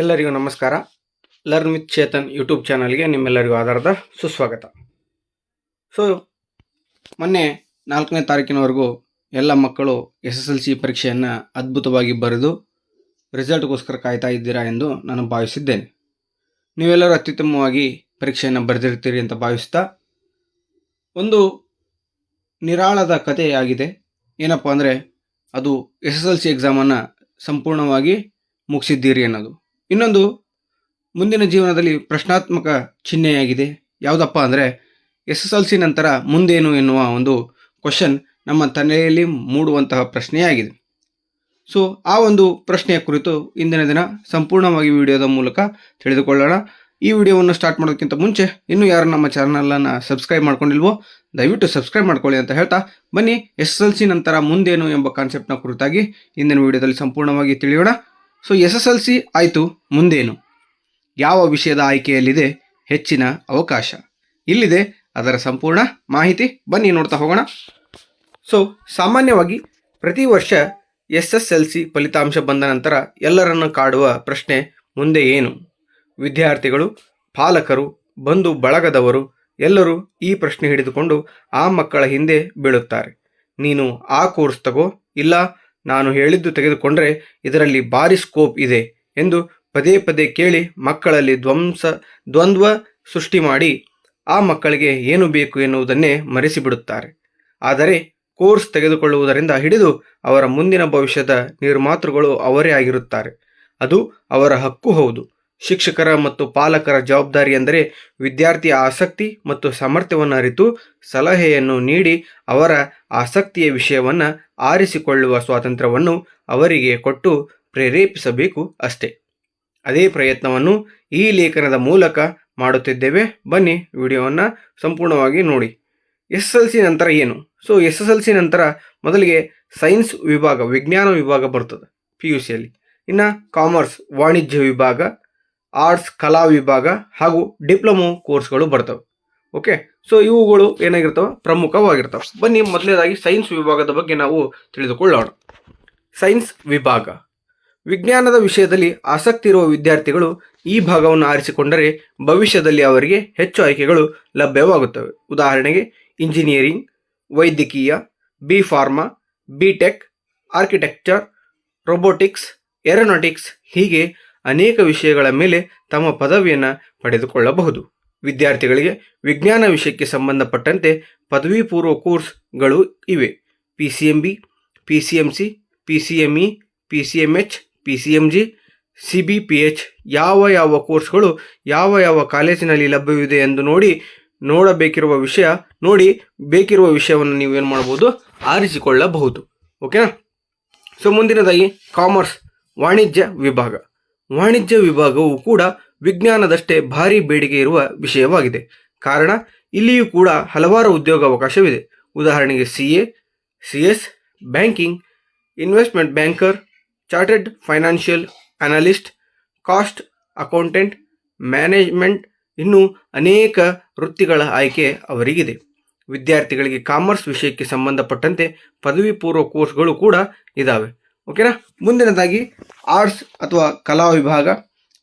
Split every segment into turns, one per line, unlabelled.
ಎಲ್ಲರಿಗೂ ನಮಸ್ಕಾರ. Learn with Chetan YouTube ಚಾನಲ್ಗೆ ನಿಮ್ಮೆಲ್ಲರಿಗೂ ಆಧಾರದ ಸುಸ್ವಾಗತ. ಸೊ ಮೊನ್ನೆ ನಾಲ್ಕನೇ ತಾರೀಕಿನವರೆಗೂ ಎಲ್ಲ ಮಕ್ಕಳು ಎಸ್ ಎಸ್ ಎಲ್ ಸಿ ಪರೀಕ್ಷೆಯನ್ನು ಅದ್ಭುತವಾಗಿ ಬರೆದು ರಿಸಲ್ಟ್ಗೋಸ್ಕರ ಕಾಯ್ತಾ ಇದ್ದೀರಾ ಎಂದು ನಾನು ಭಾವಿಸಿದ್ದೇನೆ. ನೀವೆಲ್ಲರೂ ಅತ್ಯುತ್ತಮವಾಗಿ ಪರೀಕ್ಷೆಯನ್ನು ಬರೆದಿರ್ತೀರಿ ಅಂತ ಭಾವಿಸ್ತಾ ಒಂದು ನಿರಾಳದ ಕಥೆಯಾಗಿದೆ. ಏನಪ್ಪ ಅಂದರೆ ಅದು ಎಸ್ ಎಸ್ ಎಲ್ ಸಿ ಎಕ್ಸಾಮನ್ನು ಸಂಪೂರ್ಣವಾಗಿ ಮುಗಿಸಿದ್ದೀರಿ ಅನ್ನೋದು. ಇನ್ನೊಂದು, ಮುಂದಿನ ಜೀವನದಲ್ಲಿ ಪ್ರಶ್ನಾತ್ಮಕ ಚಿಹ್ನೆಯಾಗಿದೆ. ಯಾವುದಪ್ಪ ಅಂದರೆ, ಎಸ್ ಎಸ್ ಎಲ್ ಸಿ ನಂತರ ಮುಂದೇನು ಎನ್ನುವ ಒಂದು ಕ್ವಶನ್ ನಮ್ಮ ತಲೆಯಲ್ಲಿ ಮೂಡುವಂತಹ ಪ್ರಶ್ನೆಯಾಗಿದೆ. ಸೊ ಆ ಒಂದು ಪ್ರಶ್ನೆಯ ಕುರಿತು ಇಂದಿನ ದಿನ ಸಂಪೂರ್ಣವಾಗಿ ವಿಡಿಯೋದ ಮೂಲಕ ತಿಳಿದುಕೊಳ್ಳೋಣ. ಈ ವಿಡಿಯೋವನ್ನು ಸ್ಟಾರ್ಟ್ ಮಾಡೋದಕ್ಕಿಂತ ಮುಂಚೆ ಇನ್ನೂ ಯಾರು ನಮ್ಮ ಚಾನಲನ್ನು ಸಬ್ಸ್ಕ್ರೈಬ್ ಮಾಡ್ಕೊಂಡಿಲ್ವೋ, ದಯವಿಟ್ಟು ಸಬ್ಸ್ಕ್ರೈಬ್ ಮಾಡ್ಕೊಳ್ಳಿ ಅಂತ ಹೇಳ್ತಾ ಬನ್ನಿ ಎಸ್ ಎಲ್ ಸಿ ನಂತರ ಮುಂದೇನು ಎಂಬ ಕಾನ್ಸೆಪ್ಟ್ನ ಕುರಿತಾಗಿ ಇಂದಿನ ವಿಡಿಯೋದಲ್ಲಿ ಸಂಪೂರ್ಣವಾಗಿ ತಿಳಿಯೋಣ. So S S L C ಆಯಿತು, ಮುಂದೇನು? ಯಾವ ವಿಷಯದ ಆಯ್ಕೆಯಲ್ಲಿದೆ ಹೆಚ್ಚಿನ ಅವಕಾಶ? ಇಲ್ಲಿದೆ, ಅದರ ಸಂಪೂರ್ಣ ಮಾಹಿತಿ. ಬನ್ನಿ ನೋಡ್ತಾ ಹೋಗೋಣ. ಸೊ ಸಾಮಾನ್ಯವಾಗಿ ಪ್ರತಿ ವರ್ಷ ಎಸ್ ಎಸ್ ಎಲ್ ಸಿ ಫಲಿತಾಂಶ ಬಂದ ನಂತರ ಎಲ್ಲರನ್ನು ಕಾಡುವ ಪ್ರಶ್ನೆ ಮುಂದೆ ಏನು? ವಿದ್ಯಾರ್ಥಿಗಳು, ಪಾಲಕರು, ಬಂಧು ಬಳಗದವರು ಎಲ್ಲರೂ ಈ ಪ್ರಶ್ನೆ ಹಿಡಿದುಕೊಂಡು ಆ ಮಕ್ಕಳ ಹಿಂದೆ ಬೀಳುತ್ತಾರೆ. ನೀನು ಆ ಕೋರ್ಸ್ ತಗೋ, ಇಲ್ಲ ನಾನು ಹೇಳಿದ್ದು ತೆಗೆದುಕೊಂಡರೆ ಇದರಲ್ಲಿ ಭಾರಿ ಸ್ಕೋಪ್ ಇದೆ ಎಂದು ಪದೇ ಪದೇ ಕೇಳಿ ಮಕ್ಕಳಲ್ಲಿ ಧ್ವಂಸ, ದ್ವಂದ್ವ ಸೃಷ್ಟಿ ಮಾಡಿ ಆ ಮಕ್ಕಳಿಗೆ ಏನು ಬೇಕು ಎನ್ನುವುದನ್ನೇ ಮರೆಸಿಬಿಡುತ್ತಾರೆ. ಆದರೆ ಕೋರ್ಸ್ ತೆಗೆದುಕೊಳ್ಳುವುದರಿಂದ ಹಿಡಿದು ಅವರ ಮುಂದಿನ ಭವಿಷ್ಯದ ನಿರ್ಮಾತೃಗಳು ಅವರೇ ಆಗಿರುತ್ತಾರೆ. ಅದು ಅವರ ಹಕ್ಕು ಹೌದು. ಶಿಕ್ಷಕರ ಮತ್ತು ಪಾಲಕರ ಜವಾಬ್ದಾರಿ ಎಂದರೆ ವಿದ್ಯಾರ್ಥಿಯ ಆಸಕ್ತಿ ಮತ್ತು ಸಾಮರ್ಥ್ಯವನ್ನು ಅರಿತು ಸಲಹೆಯನ್ನು ನೀಡಿ ಅವರ ಆಸಕ್ತಿಯ ವಿಷಯವನ್ನು ಆರಿಸಿಕೊಳ್ಳುವ ಸ್ವಾತಂತ್ರ್ಯವನ್ನು ಅವರಿಗೆ ಕೊಟ್ಟು ಪ್ರೇರೇಪಿಸಬೇಕು ಅಷ್ಟೇ. ಅದೇ ಪ್ರಯತ್ನವನ್ನು ಈ ಲೇಖನದ ಮೂಲಕ ಮಾಡುತ್ತಿದ್ದೇವೆ. ಬನ್ನಿ ವಿಡಿಯೋವನ್ನು ಸಂಪೂರ್ಣವಾಗಿ ನೋಡಿ. ಎಸ್ ಎಲ್ ಸಿ ನಂತರ ಏನು? So S S L C ನಂತರ ಮೊದಲಿಗೆ ಸೈನ್ಸ್ ವಿಭಾಗ, ವಿಜ್ಞಾನ ವಿಭಾಗ ಬರ್ತದೆ ಪಿ ಯು ಸಿಯಲ್ಲಿ ಇನ್ನು ಕಾಮರ್ಸ್, ವಾಣಿಜ್ಯ ವಿಭಾಗ ಆರ್ಟ್ಸ್, ಕಲಾ ವಿಭಾಗ ಹಾಗೂ ಡಿಪ್ಲೊಮೊ ಕೋರ್ಸ್ಗಳು ಬರ್ತವೆ. ಓಕೆ ಸೊ ಇವುಗಳು ಏನಾಗಿರ್ತವೆ? ಪ್ರಮುಖವಾಗಿರ್ತವೆ. ಬನ್ನಿ, ಮೊದಲನೇದಾಗಿ ಸೈನ್ಸ್ ವಿಭಾಗದ ಬಗ್ಗೆ ನಾವು ತಿಳಿದುಕೊಳ್ಳೋಣ. ಸೈನ್ಸ್ ವಿಭಾಗ. ವಿಜ್ಞಾನದ ವಿಷಯದಲ್ಲಿ ಆಸಕ್ತಿ ಇರುವ ವಿದ್ಯಾರ್ಥಿಗಳು ಈ ಭಾಗವನ್ನು ಆರಿಸಿಕೊಂಡರೆ ಭವಿಷ್ಯದಲ್ಲಿ ಅವರಿಗೆ ಹೆಚ್ಚು ಆಯ್ಕೆಗಳು ಲಭ್ಯವಾಗುತ್ತವೆ. ಉದಾಹರಣೆಗೆ ಇಂಜಿನಿಯರಿಂಗ್ ವೈದ್ಯಕೀಯ B pharma B tech architecture robotics aeronautics ಹೀಗೆ ಅನೇಕ ವಿಷಯಗಳ ಮೇಲೆ ತಮ್ಮ ಪದವಿಯನ್ನು ಪಡೆದುಕೊಳ್ಳಬಹುದು. ವಿದ್ಯಾರ್ಥಿಗಳಿಗೆ ವಿಜ್ಞಾನ ವಿಷಯಕ್ಕೆ ಸಂಬಂಧಪಟ್ಟಂತೆ ಪದವಿ ಪೂರ್ವ ಕೋರ್ಸ್ಗಳು ಇವೆ. P C M B P C M C P C M E P C M H P C M G C B P H ಯಾವ ಯಾವ ಕೋರ್ಸ್ಗಳು ಯಾವ ಯಾವ ಕಾಲೇಜಿನಲ್ಲಿ ಲಭ್ಯವಿದೆ ಎಂದು ನೋಡಿ ನೋಡಬೇಕಿರುವ ವಿಷಯ ನೋಡಿ ಬೇಕಿರುವ ವಿಷಯವನ್ನು ನೀವೇನು ಮಾಡ್ಬೋದು ಆರಿಸಿಕೊಳ್ಳಬಹುದು. ಓಕೆನಾ ಸೊ ಮುಂದಿನದಾಗಿ ಕಾಮರ್ಸ್ ವಾಣಿಜ್ಯ ವಿಭಾಗ. ವಾಣಿಜ್ಯ ವಿಭಾಗವು ಕೂಡ ವಿಜ್ಞಾನದಷ್ಟೇ ಭಾರಿ ಬೇಡಿಕೆ ಇರುವ ವಿಷಯವಾಗಿದೆ. ಕಾರಣ, ಇಲ್ಲಿಯೂ ಕೂಡ ಹಲವಾರು ಉದ್ಯೋಗಾವಕಾಶವಿದೆ. ಉದಾಹರಣೆಗೆ C A, C S, banking, investment banker, chartered financial analyst, cost accountant, management ಇನ್ನೂ ಅನೇಕ ವೃತ್ತಿಗಳ ಆಯ್ಕೆ ಅವರಿಗಿದೆ. ವಿದ್ಯಾರ್ಥಿಗಳಿಗೆ ಕಾಮರ್ಸ್ ವಿಷಯಕ್ಕೆ ಸಂಬಂಧಪಟ್ಟಂತೆ ಪದವಿ ಪೂರ್ವ ಕೋರ್ಸ್ಗಳು ಕೂಡ ಇದ್ದಾವೆ ಓಕೆನಾ? ಮುಂದಿನದಾಗಿ ಆರ್ಟ್ಸ್ ಅಥವಾ ಕಲಾ ವಿಭಾಗ.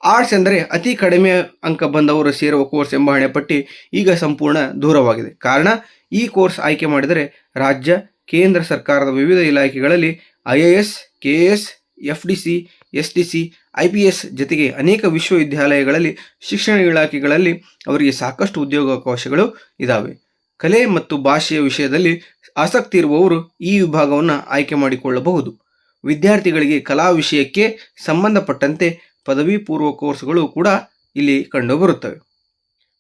ಆರ್ಟ್ಸ್ ಎಂದರೆ ಅತಿ ಕಡಿಮೆ ಅಂಕ ಬಂದವರು ಸೇರುವ ಕೋರ್ಸ್ ಎಂಬ ಹಣೆಪಟ್ಟಿ ಈಗ ಸಂಪೂರ್ಣ ದೂರವಾಗಿದೆ. ಕಾರಣ, ಈ ಕೋರ್ಸ್ ಆಯ್ಕೆ ಮಾಡಿದರೆ ರಾಜ್ಯ, ಕೇಂದ್ರ ಸರ್ಕಾರದ ವಿವಿಧ ಇಲಾಖೆಗಳಲ್ಲಿ I A S, K S, F D C, S D C, I P S ಜೊತೆಗೆ ಅನೇಕ ವಿಶ್ವವಿದ್ಯಾಲಯಗಳಲ್ಲಿ ಶಿಕ್ಷಣ ಇಲಾಖೆಗಳಲ್ಲಿ ಅವರಿಗೆ ಸಾಕಷ್ಟು ಉದ್ಯೋಗಾವಕಾಶಗಳು ಇದ್ದಾವೆ ಕಲೆ ಮತ್ತು ಭಾಷೆಯ ವಿಷಯದಲ್ಲಿ ಆಸಕ್ತಿ ಇರುವವರು ಈ ವಿಭಾಗವನ್ನು ಆಯ್ಕೆ ಮಾಡಿಕೊಳ್ಳಬಹುದು. ವಿದ್ಯಾರ್ಥಿಗಳಿಗೆ ಕಲಾ ವಿಷಯಕ್ಕೆ ಸಂಬಂಧಪಟ್ಟಂತೆ ಪದವಿ ಪೂರ್ವ ಕೋರ್ಸ್ಗಳು ಕೂಡ ಇಲ್ಲಿ ಕಂಡುಬರುತ್ತವೆ.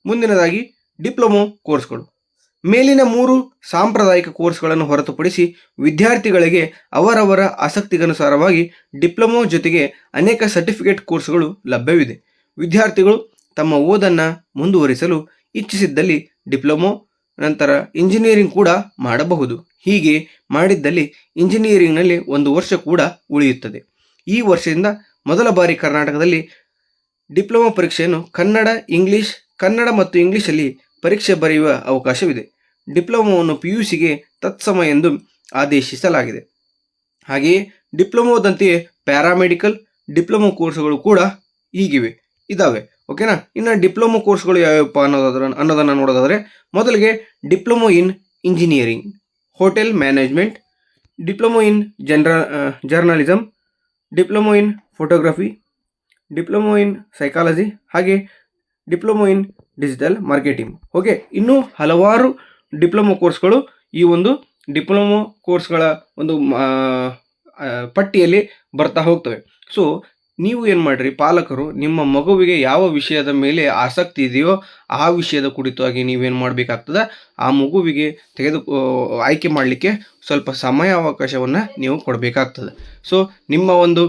ಮುಂದಿನದಾಗಿ ಡಿಪ್ಲೊಮೊ ಕೋರ್ಸ್ಗಳು. ಮೇಲಿನ ಮೂರು ಸಾಂಪ್ರದಾಯಿಕ ಕೋರ್ಸ್ಗಳನ್ನು ಹೊರತುಪಡಿಸಿ ವಿದ್ಯಾರ್ಥಿಗಳಿಗೆ ಅವರವರ ಆಸಕ್ತಿಗನುಸಾರವಾಗಿ ಡಿಪ್ಲೊಮೊ ಜೊತೆಗೆ ಅನೇಕ ಸರ್ಟಿಫಿಕೇಟ್ ಕೋರ್ಸ್ಗಳು ಲಭ್ಯವಿದೆ. ವಿದ್ಯಾರ್ಥಿಗಳು ತಮ್ಮ ಓದನ್ನು ಮುಂದುವರಿಸಲು ಇಚ್ಛಿಸಿದ್ದಲ್ಲಿ ಡಿಪ್ಲೊಮೊ ನಂತರ ಇಂಜಿನಿಯರಿಂಗ್ ಕೂಡ ಮಾಡಬಹುದು. ಹೀಗೆ ಮಾಡಿದ್ದಲ್ಲಿ ಇಂಜಿನಿಯರಿಂಗ್ನಲ್ಲಿ ಒಂದು ವರ್ಷ ಕೂಡ ಉಳಿಯುತ್ತದೆ. ಈ ವರ್ಷದಿಂದ ಮೊದಲ ಬಾರಿ ಕರ್ನಾಟಕದಲ್ಲಿ ಡಿಪ್ಲೊಮಾ ಪರೀಕ್ಷೆಯನ್ನು ಕನ್ನಡ, ಇಂಗ್ಲಿಷ್, ಕನ್ನಡ ಮತ್ತು ಇಂಗ್ಲಿಷಲ್ಲಿ ಪರೀಕ್ಷೆ ಬರೆಯುವ ಅವಕಾಶವಿದೆ. ಡಿಪ್ಲೊಮೊವನ್ನು ಪಿ ಯು ಸಿಗೆ ತತ್ಸಮ ಎಂದು ಆದೇಶಿಸಲಾಗಿದೆ. ಹಾಗೆಯೇ ಡಿಪ್ಲೊಮೊದಂತೆಯೇ ಪ್ಯಾರಾಮೆಡಿಕಲ್ ಡಿಪ್ಲೊಮೊ ಕೋರ್ಸ್ಗಳು ಕೂಡ ಈಗಿವೆ. ಇದಾವೆ. ಓಕೆನಾ? ಇನ್ನು ಡಿಪ್ಲೊಮೊ ಕೋರ್ಸ್ಗಳು ಯಾವ್ಯಾವಪ್ಪ ಅನ್ನೋದಾದ್ರೆ ಅನ್ನೋದನ್ನು ನೋಡೋದಾದರೆ, ಮೊದಲಿಗೆ diploma in engineering, hotel management, diploma in ಜನರ journalism diploma in photography, diploma in psychology, ಹಾಗೆ diploma in digital marketing. Okay, ಇನ್ನೂ ಹಲವಾರು ಡಿಪ್ಲೊಮೊ ಕೋರ್ಸ್ಗಳು ಈ ಒಂದು ಡಿಪ್ಲೊಮೊ ಕೋರ್ಸ್ಗಳ ಒಂದು ಪಟ್ಟಿಯಲ್ಲಿ ಬರ್ತಾ ಹೋಗ್ತವೆ. ಸೊ ನೀವು ಏನು ಮಾಡಿರಿ, ಪಾಲಕರು ನಿಮ್ಮ ಮಗುವಿಗೆ ಯಾವ ವಿಷಯದ ಮೇಲೆ ಆಸಕ್ತಿ ಇದೆಯೋ ಆ ವಿಷಯದ ಕುರಿತಾಗಿ ನೀವೇನು ಮಾಡಬೇಕಾಗ್ತದೆ, ಆ ಮಗುವಿಗೆ ತೆಗೆದು ಆಯ್ಕೆ ಮಾಡಲಿಕ್ಕೆ ಸ್ವಲ್ಪ ಸಮಯಾವಕಾಶವನ್ನು ನೀವು ಕೊಡಬೇಕಾಗ್ತದೆ. ಸೊ ನಿಮ್ಮ ಒಂದು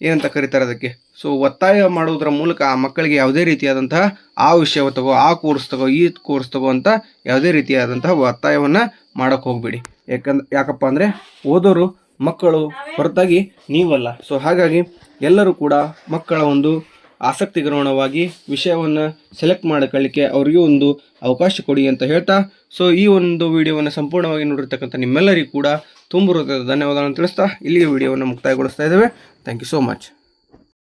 ಏನಂತ ಕರೀತಾರೆ ಅದಕ್ಕೆ? ಸೊ ಒತ್ತಾಯ ಮಾಡೋದ್ರ ಮೂಲಕ ಆ ಮಕ್ಕಳಿಗೆ ಯಾವುದೇ ರೀತಿಯಾದಂತಹ ಆ ವಿಷಯ ತಗೋ, ಆ ಕೋರ್ಸ್ ತಗೋ, ಈ ಕೋರ್ಸ್ ತಗೋ ಅಂತ ಯಾವುದೇ ರೀತಿಯಾದಂತಹ ಒತ್ತಾಯವನ್ನು ಮಾಡೋಕ್ಕೆ ಹೋಗಬೇಡಿ. ಯಾಕಂದ್ರೆ ಯಾಕಪ್ಪ ಅಂದರೆ ಓದೋರು ಮಕ್ಕಳು ಹೊರತಾಗಿ ನೀವಲ್ಲ. ಸೊ ಹಾಗಾಗಿ ಎಲ್ಲರೂ ಕೂಡ ಮಕ್ಕಳ ಒಂದು ಆಸಕ್ತಿಗ್ರಹಣವಾಗಿ ವಿಷಯವನ್ನು ಸೆಲೆಕ್ಟ್ ಮಾಡ್ಕೊಳ್ಳಿಕ್ಕೆ ಅವರಿಗೂ ಒಂದು ಅವಕಾಶ ಕೊಡಿ ಅಂತ ಹೇಳ್ತಾ ಸೊ ಈ ಒಂದು ವಿಡಿಯೋವನ್ನು ಸಂಪೂರ್ಣವಾಗಿ ನೋಡಿರ್ತಕ್ಕಂಥ ನಿಮ್ಮೆಲ್ಲರಿಗೂ ಕೂಡ ತುಂಬ ಧನ್ಯವಾದಗಳನ್ನು ತಿಳಿಸ್ತಾ ಇಲ್ಲಿಗೆ ವಿಡಿಯೋವನ್ನು ಮುಕ್ತಾಯಗೊಳಿಸ್ತಾ ಇದ್ದೇವೆ. Thank you so much